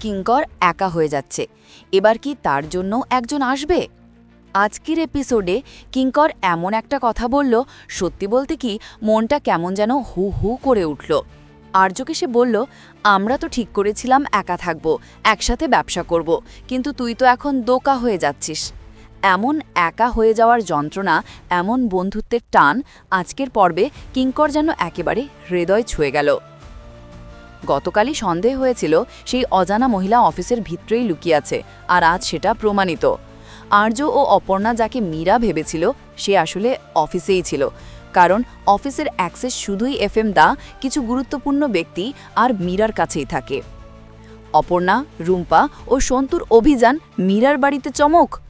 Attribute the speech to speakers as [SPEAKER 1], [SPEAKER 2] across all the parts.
[SPEAKER 1] কিঙ্কর একা হয়ে যাচ্ছে। এবার কি তার জন্য একজন আসবে? আজকের এপিসোডে কিঙ্কর এমন একটা কথা বলল, সত্যি বলতে কি মনটা কেমন যেন হু হু করে উঠল। আর্যকে সে বলল, আমরা তো ঠিক করেছিলাম একা থাকব, একসাথে ব্যবসা করব, কিন্তু তুই তো এখন দোকা হয়ে যাচ্ছিস। এমন একা হয়ে যাওয়ার যন্ত্রণা, এমন বন্ধুত্বের টান, আজকের পর্বে কিঙ্কর যেন একেবারে হৃদয় ছুঁয়ে গেল। গতকালই সন্দেহ হয়েছিল সেই অজানা মহিলা অফিসের ভিতরেই লুকিয়ে আছে, আর আজ সেটা প্রমাণিত। আর্য ও অপর্ণা যাকে মীরা ভেবেছিল, সে আসলে অফিসেই ছিল। কারণ অফিসের অ্যাক্সেস শুধুই এফএম দা, কিছু গুরুত্বপূর্ণ ব্যক্তি আর মীরার কাছেই থাকে। অপর্ণা, রুম্পা ও সন্তুর অভিযান মীরার বাড়িতে চমক?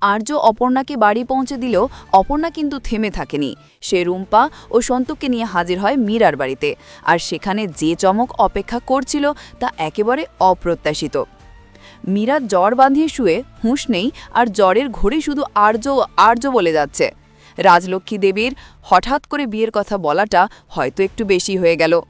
[SPEAKER 1] আর্য অপর্ণাকে বাড়ি পৌঁছে দিলেও অপর্ণা কিন্তু থেমে থাকেনি। সে রুম্পা ও সন্তুকে নিয়ে হাজির হয় মীরার বাড়িতে। আর সেখানে যে চমক অপেক্ষা করছিল তা একেবারে অপ্রত্যাশিত। মীরা জ্বর বাঁধিয়ে শুয়ে হুঁশ নেই আর জ্বরের ঘড়ি শুধু আর্য আর্য বলে যাচ্ছে। রাজলক্ষ্মী দেবীর হঠাৎ করে বিয়ের কথা বলাটা হয়তো একটু বেশি হয়ে গেল।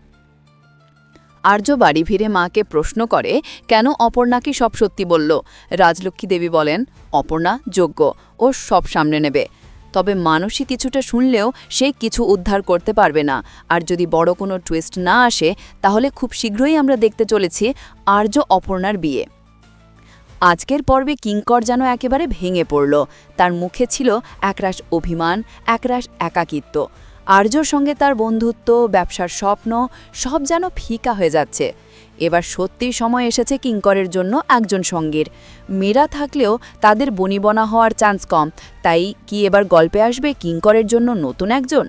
[SPEAKER 1] আর্য বাড়ি ফিরে মাকে প্রশ্ন করে, কেন অপর্ণাকে সব সত্যি বলল? রাজলক্ষ্মী দেবী বলেন, অপর্ণা যোগ্য, ও সব সামনে নেবে। তবে মানসী কিছুটা শুনলেও সে কিছু উদ্ধার করতে পারবে না। আর যদি বড় কোনো টুইস্ট না আসে, তাহলে খুব শীঘ্রই আমরা দেখতে চলেছি আর্য অপর্ণার বিয়ে। আজকের পর্বে কিঙ্কর যেন একেবারে ভেঙে পড়ল। তার মুখে ছিল একরাশ অভিমান, একরাশ একাকিত্ব। আর্যর সঙ্গে তার বন্ধুত্ব, ব্যবসার স্বপ্ন, সব যেন ফিকা হয়ে যাচ্ছে। এবার সত্যিই সময় এসেছে কিঙ্করের জন্য একজন সঙ্গীর। মেয়েরা থাকলেও তাদের বনিবনা হওয়ার চান্স কম। তাই কি এবার গল্পে আসবে কিঙ্করের জন্য নতুন একজন?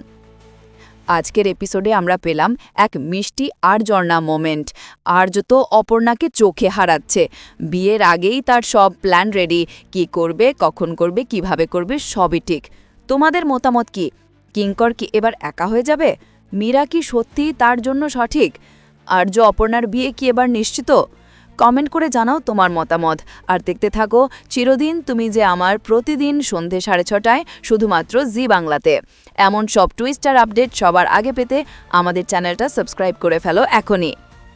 [SPEAKER 1] আজকের এপিসোডে আমরা পেলাম এক মিষ্টি আর জর্না মোমেন্ট। আর্য তো অপর্ণাকে চোখে হারাচ্ছে। বিয়ের আগেই তার সব প্ল্যান রেডি। কি করবে, কখন করবে, কীভাবে করবে, সবই ঠিক। তোমাদের মতামত কি? কিঙ্কর কি এবার একা হয়ে যাবে? মীরা কি সত্যিই তার জন্য সঠিক? আর্য অপর্ণার বিয়ে কি এবার নিশ্চিত? কমেন্ট করে জানাও তোমার মতামত। আর দেখতে থাকো, চিরদিন তুমি যে আমার প্রতিদিন সন্ধে সাড়ে ছটায় শুধুমাত্র জি বাংলাতে। এমন সব টুইস্টার আপডেট সবার আগে পেতে আমাদের চ্যানেলটা সাবস্ক্রাইব করে ফেলো এখনই।